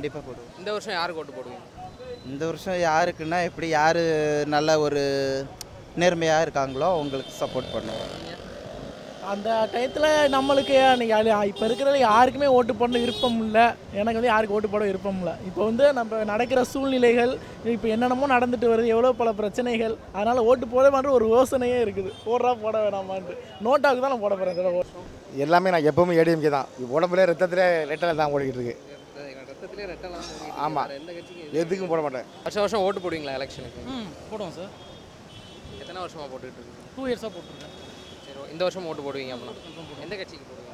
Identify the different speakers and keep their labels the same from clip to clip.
Speaker 1: கண்டிப்பாக போடுவோம்.
Speaker 2: இந்த வருஷம் யாருக்கு ஓட்டு போடுவீங்க?
Speaker 1: இந்த வருஷம் யாருக்குன்னா எப்படி யார் நல்ல ஒரு நேர்மையாக இருக்காங்களோ அவங்களுக்கு சப்போர்ட் பண்ணுவோம்.
Speaker 3: அந்த டயத்தில் நம்மளுக்கு இப்போ இருக்கிறதுல யாருக்குமே ஓட்டு போட விருப்பம் இல்லை. எனக்கு வந்து யாருக்கு ஓட்டு போட விருப்பம் இல்லை. இப்போ வந்து நம்ம நடக்கிற சூழ்நிலைகள் இப்போ என்னென்னமோ நடந்துட்டு வருது எவ்வளோ பல பிரச்சனைகள் அதனால் ஓட்டு போட மாட்டேன் ஒரு யோசனையே இருக்குது. போடுறா போட வேணாமான்ட்டு. நோட்டாவுக்கு தான் நான் போட போகிறேன்
Speaker 4: எல்லாமே நான் எப்பவுமே ஏடிஎம்கே தான். உடம்புல ரத்தத்திலே ரெட்டலை தான் ஓடிக்கிட்டு இருக்கு.
Speaker 2: ரத்தத்திலே ரெட்டலாம்
Speaker 4: ஆமா.
Speaker 2: எந்த கட்சிக்கு
Speaker 4: எதுக்கும் போட மாட்டேன்.
Speaker 2: வருஷம் வருஷம் ஓட்டு போடுவீங்களா எலெக்ஷனுக்கு
Speaker 5: ம் போடுவோம் சார்.
Speaker 2: எத்தனை வருஷமா போட்டுட்டு இருக்கீங்க?
Speaker 5: டூ இயர்ஸாக போட்டிருக்கேன்.
Speaker 2: சரி இந்த வருஷம் ஓட்டு போடுவீங்க அப்படின்னா எந்த கட்சிக்கு போடுவீங்க?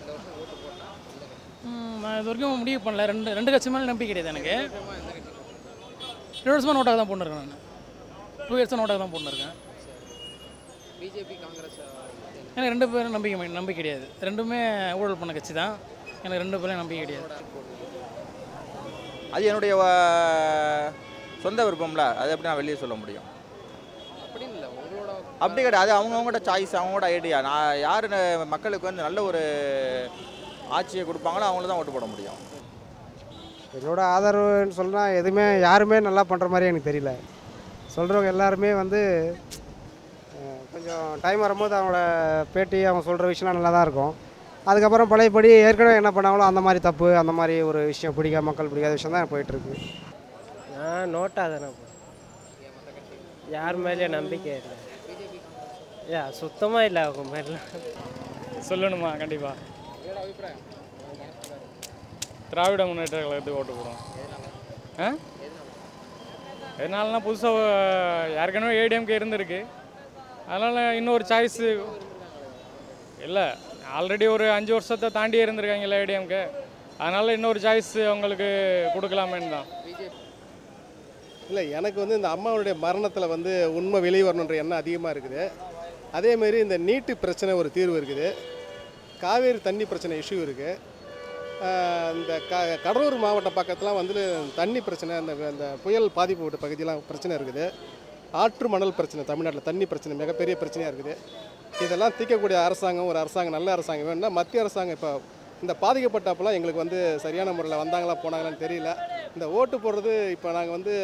Speaker 2: இந்த வருஷம் ஓட்டு போட்டா எந்த கட்சி?
Speaker 5: ம், நான் இது வரைக்கும் முடிவு பண்ணல. ரெண்டு ரெண்டு கட்சி மேலே நம்பிக்கை கிடையாது எனக்கு. ரெண்டு வருஷமாக நோட்டாக தான் போட்டுருக்கேன் நான். டூ இயர்ஸாக நோட்டாக தான் போட்டுருக்கேன்.
Speaker 2: பிஜேபி காங்கிரஸ்
Speaker 5: எனக்கு ரெண்டு பேரும் நம்பிக்கை நம்பிக்கை கிடையாது. ரெண்டுமே ஊழல் பண்ண கட்சி தான். எனக்கு ரெண்டு பேரும் நம்பிக்கை கிடையாது.
Speaker 6: அது என்னுடைய சொந்த விருப்பம்ல. அது எப்படி நான் வெளியே சொல்ல முடியும்? அப்படி கிடையாது. அது அவங்கவுங்களோட சாய்ஸ் அவங்களோட ஐடியா நான் யார் மக்களுக்கு வந்து நல்ல ஒரு ஆட்சியை கொடுப்பாங்களோ அவங்கள தான் ஓட்டு போட முடியும்.
Speaker 7: என்னோட ஆதரவுன்னு சொன்னால் எதுவுமே யாருமே நல்லா பண்ணுற மாதிரி எனக்கு தெரியல. சொல்கிறவங்க எல்லாருமே வந்து கொஞ்சம் டைம் வரும்போது அவங்களோட பேட்டி அவங்க சொல்கிற விஷயம்லாம் நல்லா தான் இருக்கும். அதுக்கப்புறம் பழையபடி ஏற்கனவே என்ன பண்ணாங்களோ அந்த மாதிரி தப்பு அந்த மாதிரி ஒரு விஷயம் பிடிக்காத மக்கள் பிடிக்காத விஷயம் தான் போயிட்டுருக்கு.
Speaker 8: நான் நோட்டாக தானே யார் மேலேயும் நம்பிக்கை இல்லை. யா சுத்தமாக இல்லை அவங்க மேலாம்
Speaker 5: சொல்லணுமா? கண்டிப்பாக திராவிட முன்னேற்ற கழகத்துக்கு ஓட்டு போடுவோம்? ஆ? எதனாலனா புதுசாக ஏற்கனவே ஏடிஎம்கே இருந்திருக்கு. அதனால் இன்னொரு சாய்ஸு இல்லை. ஆல்ரெடி ஒரு அஞ்சு வருஷத்தை தாண்டி இருந்திருக்காங்களே ஏடிஎம்க்கு அதனால் இன்னொரு சாய்ஸ் அவங்களுக்கு கொடுக்கலாமேன்னு தான்.
Speaker 9: இல்லை எனக்கு வந்து இந்த அம்மாவுடைய மரணத்தில் வந்து உண்மை வெளியே வரணுன்ற எண்ணம் அதிகமாக இருக்குது. அதேமாரி இந்த நீட்டு பிரச்சனை ஒரு தீர்வு இருக்குது. காவேரி தண்ணி பிரச்சனை இஷ்யூ இருக்குது இந்த க கடலூர் மாவட்ட பக்கத்தில் வந்து தண்ணி பிரச்சனை அந்த அந்த புயல் பாதிப்பு விட்ட பகுதியெலாம் பிரச்சனை இருக்குது. ஆற்று மணல் பிரச்சனை தமிழ்நாட்டில் தண்ணி பிரச்சனை மிகப்பெரிய பிரச்சனையாக இருக்குது. இதெல்லாம் தீர்க்கக்கூடிய அரசாங்கம் ஒரு அரசாங்கம் நல்ல அரசாங்கம் வேணும்னா மத்திய அரசாங்கம் இப்போ இந்த பாதிக்கப்பட்டப்பெல்லாம் எங்களுக்கு வந்து சரியான முறையில் வந்தாங்களா போனாங்களான்னு தெரியல. இந்த ஓட்டு போடுறது இப்போ நாங்கள் வந்து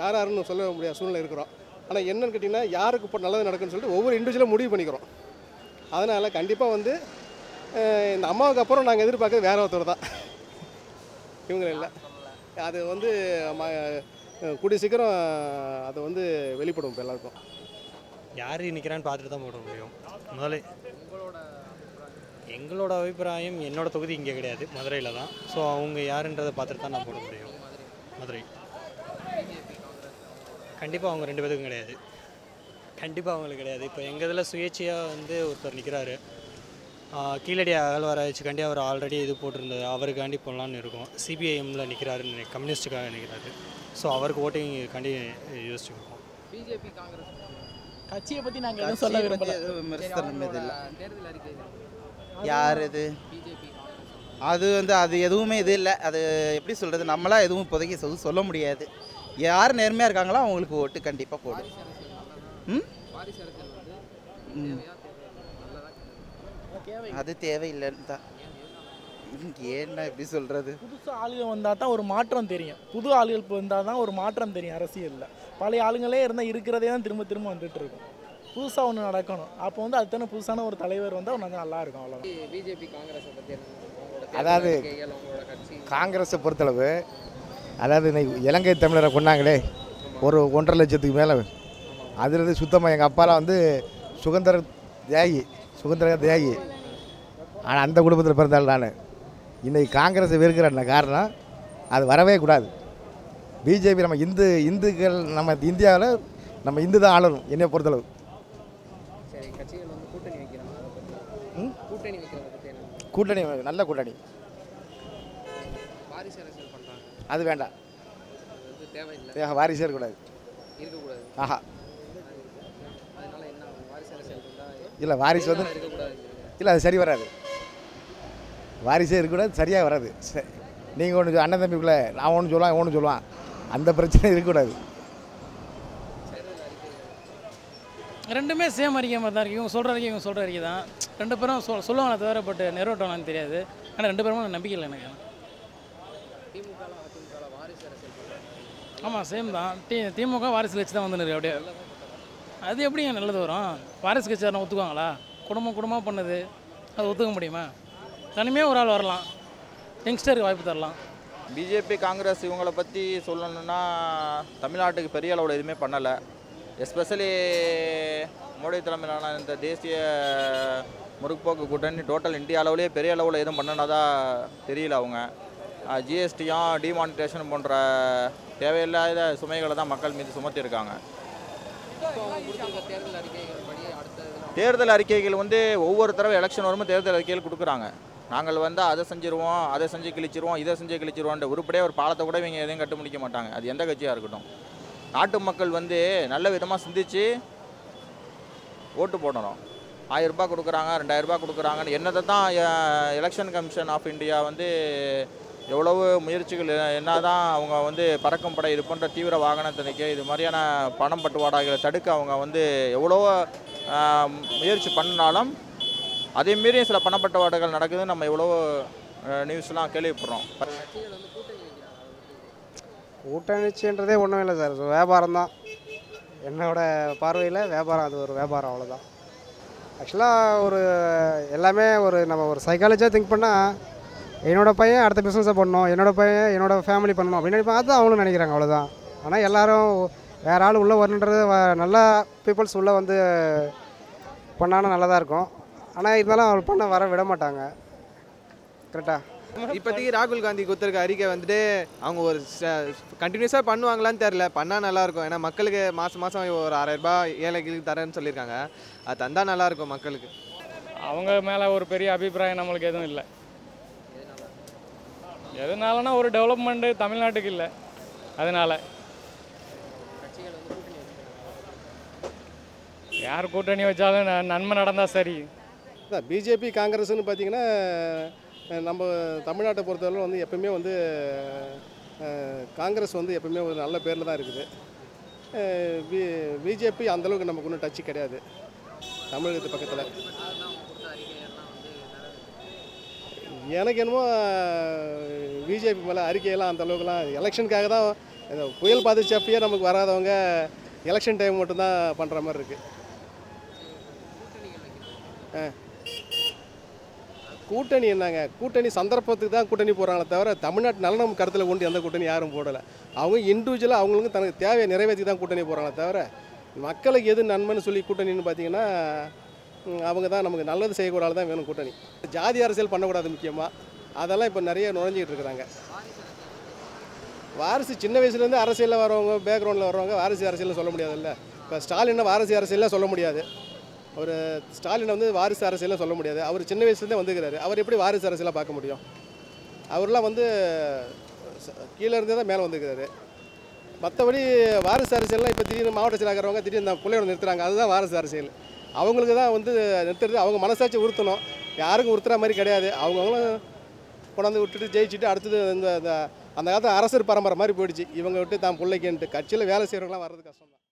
Speaker 9: யார் யாருன்னு சொல்ல முடியாத சூழ்நிலை இருக்கிறோம். ஆனால் என்னென்னு கேட்டிங்கன்னா யாருக்கு இப்போ நல்லது நடக்குன்னு சொல்லிட்டு ஒவ்வொரு இண்டிவிஜுவலாக முடிவு பண்ணிக்கிறோம். அதனால் கண்டிப்பாக வந்து இந்த அம்மாவுக்கு அப்புறம் நாங்கள் எதிர்பார்க்கறது வேற ஒருத்தர் தான். இவங்க இல்லை. அது வந்து ம கூடிய சீக்கிரம் அது வந்து வெளிப்படும் இப்போ எல்லாருக்கும்.
Speaker 8: யார் நிற்கிறான்னு பார்த்துட்டு தான் போட முடியும். முதல்ல எங்களோட அபிப்பிராயம் என்னோட தொகுதி இங்கே கிடையாது மதுரையில் தான். ஸோ அவங்க யாருன்றதை பார்த்துட்டு தான் நான் போட முடியும். மதுரை. கண்டிப்பாக அவங்க ரெண்டு பேருக்கும் கிடையாது. கண்டிப்பாக அவங்களுக்கு கிடையாது. இப்போ எங்கள் இதில் சுயேட்சையாக வந்து ஒருத்தர் நிற்கிறாரு கீழடி அகழ்வாராய்ச்சிக்காண்டி அவர் ஆல்ரெடி இது போட்டிருந்தாரு. அவருக்காண்டி போடலான்னு இருக்கும். சிபிஐஎம்ல நிற்கிறாரு கம்யூனிஸ்ட்டுக்காக நிற்கிறாரு ஸோ அவருக்கு ஓட்டிங் காண்டி யோசிச்சுருக்கோம்
Speaker 2: பிஜேபி காங்கிரஸ்
Speaker 3: கட்சியை பற்றி நாங்கள் எதுவும் சொல்ல விரும்பல.
Speaker 1: விமர்சனம் யார் இது? அது வந்து அது எதுவுமே இது இல்லை. அது எப்படி சொல்கிறது நம்மளாம் எதுவும் இப்போதைக்கு எதுவும் சொல்ல முடியாது. யார் நேர்மையாக இருக்காங்களோ அவங்களுக்கு ஓட்டு கண்டிப்பாக போடும். ம்? அது தேவையில்லைன்னு தான். ஏன்னா எப்படி சொல்கிறது
Speaker 3: புதுசு ஆளுகள் வந்தால் தான் ஒரு மாற்றம் தெரியும். புது ஆளுகள் வந்தால் தான் ஒரு மாற்றம் தெரியும் அரசியலில். பழைய ஆளுங்களே இருந்தால் இருக்கிறதே தான் திரும்ப திரும்ப வந்துட்டு இருக்கும். புதுசாக ஒன்று நடக்கணும். அப்போ வந்து அதுதானே புதுசான ஒரு தலைவர் வந்தால் ஒன்று நல்லா இருக்கும் அவ்வளோதான்
Speaker 2: பிஜேபி காங்கிரஸை பற்றி
Speaker 4: அதாவது காங்கிரஸை பொறுத்தளவு அதாவது இன்னைக்கு இலங்கை தமிழரை கொண்டாங்களே ஒரு ஒன்றரை லட்சத்துக்கு மேலே. அதுலேருந்து சுத்தமாக எங்கள் அப்பாலாம் வந்து சுதந்திர தியாகி சுதந்திர தியாகி. ஆனால் அந்த குடும்பத்தில் பிறந்தாள் நான். இன்னைக்கு காங்கிரஸை வெறுக்கிற காரணம்? அது வரவே கூடாது. பிஜேபி நம்ம இந்து இந்துக்கள் நம்ம இந்தியாவில் நம்ம இந்து தான் ஆளணும் என்னை பொறுத்தளவு.
Speaker 2: கூட்டணி
Speaker 4: நல்ல கூட்டணி. அது வேண்டாம். வாரிசே இருக்கக்கூடாது. ஆஹா. இல்லை வாரிசு வந்து இல்லை அது சரி வராது. வாரிசே இருக்கக்கூடாது சரியாக வராது. நீங்கள் ஒன்று அண்ணன் தம்பிக்குள்ளே நான் ஒன்று சொல்லுவான் ஒன்று சொல்லுவான். அந்த பிரச்சனை இருக்கக்கூடாது.
Speaker 5: ரெண்டுமே சேம் அறிக்கை மாதிரி தான் இருக்குது இவங்க சொல்கிற அறிக்கை இவங்க சொல்கிற அறிக்கை தான். ரெண்டு பேரும் சொல் சொல்லுவாங்களே தவிர பட் நிறைவேற்றுவாங்கன்னு தெரியாது. ஆனால் ரெண்டு பேரும் நம்பிக்கை இல்லை எனக்கு.
Speaker 2: வாரிசு
Speaker 3: ஆமாம் சேம் தான். டி திமுக வாரிசு கட்சி தான் வந்துருக்கு அப்படியே. அது எப்படிங்க நல்லது வரும்? வாரிசு கட்சியாரனை ஒத்துக்குவாங்களா? குடும்பம் குடும்பமாக பண்ணுது. அது ஒத்துக்க முடியுமா? தனிமையாக ஒரு ஆள் வரலாம். யங்ஸ்டருக்கு வாய்ப்பு தரலாம்.
Speaker 6: பிஜேபி காங்கிரஸ் இவங்களை பற்றி சொல்லணுன்னா தமிழ்நாட்டுக்கு பெரிய அளவில் எதுவுமே பண்ணலை. எஸ்பெஷலி மோடி தலைமையிலான இந்த தேசிய முற்போக்கு கூட்டணி டோட்டல் இந்தியா அளவுலேயே பெரிய அளவில் எதுவும் பண்ணனதா தெரியல அவங்க. ஜிஎஸ்டியும் டிமானிட்டேஷன் போன்ற தேவையில்லாத சுமைகளை தான் மக்கள் மீது சுமத்தியிருக்காங்க.
Speaker 2: தேர்தல்
Speaker 6: தேர்தல் அறிக்கைகள் வந்து ஒவ்வொரு தடவை எலெக்ஷன் வரும்போது தேர்தல் அறிக்கைகள் கொடுக்குறாங்க. நாங்கள் வந்து அதை செஞ்சிருவோம் அதை செஞ்சு கிழிச்சிருவோம் இதை செஞ்சு கிழிச்சிருவோன்ற உருப்படியே ஒரு பாலத்தை கூட இவங்க எதையும் கட்டு முடிக்க மாட்டாங்க. அது எந்த கட்சியாக இருக்கட்டும். நாட்டு மக்கள் வந்து நல்ல விதமாக சிந்திச்சு ஓட்டு போடணும். ஆயிரம் ரூபாய் கொடுக்குறாங்க ரெண்டாயிரம் ரூபாய் கொடுக்குறாங்கன்னு என்னதை தான் எலெக்ஷன் கமிஷன் ஆஃப் இந்தியா வந்து எவ்வளவு முயற்சிகள் என்ன தான் அவங்க வந்து பறக்கும் படை இது போன்ற தீவிர வாகன தணிக்கை இது மாதிரியான பணம் பட்டுவாடாகளை தடுக்க அவங்க வந்து எவ்வளவோ முயற்சி பண்ணாலும் அதே மீறி சில பணப்பட்டவாடுகள் நடக்குதுன்னு நம்ம எவ்வளோ நியூஸ்லாம் கேள்விப்படுறோம்.
Speaker 7: கூட்டணிச்சுன்றதே ஒன்றும் இல்லை சார். வியாபாரம் தான். என்னோட பார்வையில் வியாபாரம் அது ஒரு வியாபாரம் அவ்வளோதான் ஆக்சுவலாக ஒரு எல்லாமே ஒரு நம்ம ஒரு சைக்காலஜியாக திங்க் பண்ணால் என்னோட பையன் அடுத்த பிஸ்னஸை பண்ணணும் என்னோட பையன் என்னோட ஃபேமிலி பண்ணணும் அப்படின்னு நினைப்பாங்க அதுதான் அவங்களும் நினைக்கிறாங்க அவ்வளோதான் ஆனால் எல்லாரும் வேறு ஆள் உள்ளே வரணுன்றது வ- நல்லா பீப்புள்ஸ் உள்ளே வந்து பண்ணாலும் நல்லதாக இருக்கும். ஆனால் இருந்தாலும் அவர் பண்ண வர விட மாட்டாங்க. கரெக்டாக
Speaker 10: இப்போதைக்கு ராகுல் காந்தி கொடுத்துருக்க அறிக்கை வந்துட்டு அவங்க ஒரு கண்டினியூஸாக பண்ணுவாங்களான்னு தெரில பண்ணால் நல்லாயிருக்கும் ஏன்னா மக்களுக்கு மாதம் மாதம் ஒரு ஆறாயிரம் ரூபாய் ஏழைகளுக்கு தரேன்னு சொல்லியிருக்காங்க. அது தந்தால் நல்லாயிருக்கும் மக்களுக்கு.
Speaker 5: அவங்க மேலே ஒரு பெரிய அபிப்பிராயம் நம்மளுக்கு எதுவும் இல்லை. எதனாலனா ஒரு டெவலப்மெண்ட்டு தமிழ்நாட்டுக்கு இல்லை. அதனால. யார் கூட்டணி வச்சாலும் நன்மை நடந்தால் சரி.
Speaker 9: பிஜேபி காங்கிரஸ்னு பார்த்தீங்கன்னா நம்ம தமிழ்நாட்டை பொறுத்தவரை வந்து எப்பவுமே வந்து காங்கிரஸ் வந்து எப்பவுமே ஒரு நல்ல பேரில் தான் இருக்குது. பி பிஜேபி அந்தளவுக்கு நமக்கு ஒன்றும் டச்சு கிடையாது. தமிழகத்து பக்கத்தில். எனக்கு என்னமோ பிஜேபி மேலே அறிக்கையெல்லாம் அந்த அளவுக்குலாம் எலெக்ஷனுக்காக தான் இந்த புயல் பாதிச்சப்பயே நமக்கு வராதவங்க எலெக்ஷன் டைம் மட்டும்தான் பண்ணுற மாதிரி இருக்குது
Speaker 2: ஆ
Speaker 9: கூட்டணி என்னங்க? கூட்டணி சந்தர்ப்பத்துக்கு தான் கூட்டணி போகிறாங்களே தவிர தமிழ்நாட்டு நலனம் கருத்தில் கொண்டு எந்த கூட்டணி யாரும் போடலை. அவங்க இண்டிவிஜுவலாக அவங்களுக்கு தனக்கு தேவையை நிறைவேற்றி தான் கூட்டணி போகிறாங்களே தவிர மக்களுக்கு எது நன்மைன்னு சொல்லி கூட்டணின்னு பார்த்தீங்கன்னா அவங்க தான் நமக்கு நல்லது செய்யக்கூடாது தான் வேணும் கூட்டணி. ஜாதி அரசியல் பண்ணக்கூடாது முக்கியமாக அதெல்லாம் இப்போ நிறைய நுழைஞ்சிக்கிட்டு இருக்கிறாங்க வாரிசு சின்ன வயசுலேருந்து அரசியலில் வரவங்க பேக்ரவுண்டில் வரவங்க வாரிசு அரசியல்னு சொல்ல முடியாதுல்ல. இப்போ ஸ்டாலினை வாரிசு அரசியலில் சொல்ல முடியாது. அவர் ஸ்டாலினை வந்து வாரிசு அரசியலில் சொல்ல முடியாது. அவர் சின்ன வயசுலேருந்தே வந்துக்கிறாரு அவர் எப்படி வாரிசு அரசியலாக பார்க்க முடியும்? அவர்லாம் வந்து ச- கீழே இருந்தே தான் மேலே வந்துக்கிறாரு மற்றபடி வாரிசு அரசியல்லாம் இப்போ திடீர்னு மாவட்ட செயலாக்கிறவங்க திடீர்னு அந்த பிள்ளையோட நிறுத்துறாங்க. அதுதான் வாரிசு அரசியல். அவங்களுக்கு தான் வந்து நிறுத்துறது அவங்க மனசாட்சி உறுத்தணும். யாருக்கும் உறுத்துற மாதிரி கிடையாது. அவங்கவுங்களும் கொண்டாந்து விட்டுட்டு ஜெயிச்சுட்டு அடுத்தது இந்த இந்த- அந்த காலத்தில் அரசர் பரம்பரை மாதிரி போயிடுச்சு. இவங்க விட்டு தான் பிள்ளைக்குன்ட்டு. கட்சியில் வேலை செய்கிறவங்களாம் வர்றது கஷ்டம் தான்.